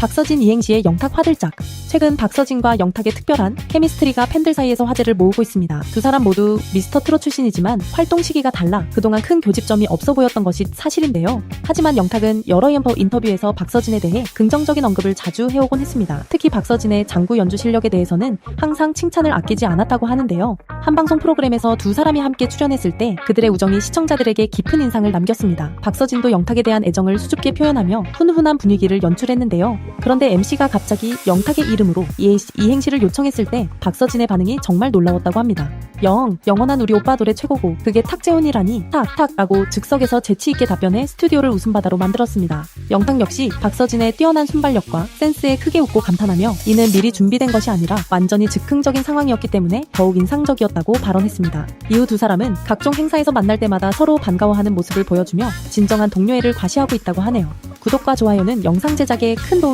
박서진 이행시의 영탁 화들짝. 최근 박서진과 영탁의 특별한 케미스트리가 팬들 사이에서 화제를 모으고 있습니다. 두 사람 모두 미스터 트롯 출신이지만 활동 시기가 달라 그동안 큰 교집점이 없어 보였던 것이 사실인데요. 하지만 영탁은 여러 인터- 인터뷰에서 박서진에 대해 긍정적인 언급을 자주 해오곤 했습니다. 특히 박서진의 장구 연주 실력에 대해서는 항상 칭찬을 아끼지 않았다고 하는데요. 한 방송 프로그램에서 두 사람이 함께 출연했을 때 그들의 우정이 시청자들에게 깊은 인상을 남겼습니다. 박서진도 영탁에 대한 애정을 수줍게 표현하며 훈훈한 분위기를 연출했는데요. 그런데 MC가 갑자기 영탁의 이름 으로 이- 이행시를 요청했을 때 박서진의 반응이 정말 놀라웠다고 합니다. 영, 영원한 우리 오빠 노래 최고고 그게 탁재훈이라니 탁, 탁 라고 즉석에서 재치있게 답변해 스튜디오를 웃음바다로 만들었습니다. 영탁 역시 박서진의 뛰어난 순발력과 센스에 크게 웃고 감탄하며 이는 미리 준비된 것이 아니라 완전히 즉흥적인 상황이었기 때문에 더욱 인상적이었다고 발언했습니다. 이후 두 사람은 각종 행사에서 만날 때마다 서로 반가워하는 모습을 보여주며 진정한 동료애를 과시하고 있다고 하네요. 구독과 좋아요는 영상 제작에 큰 도움이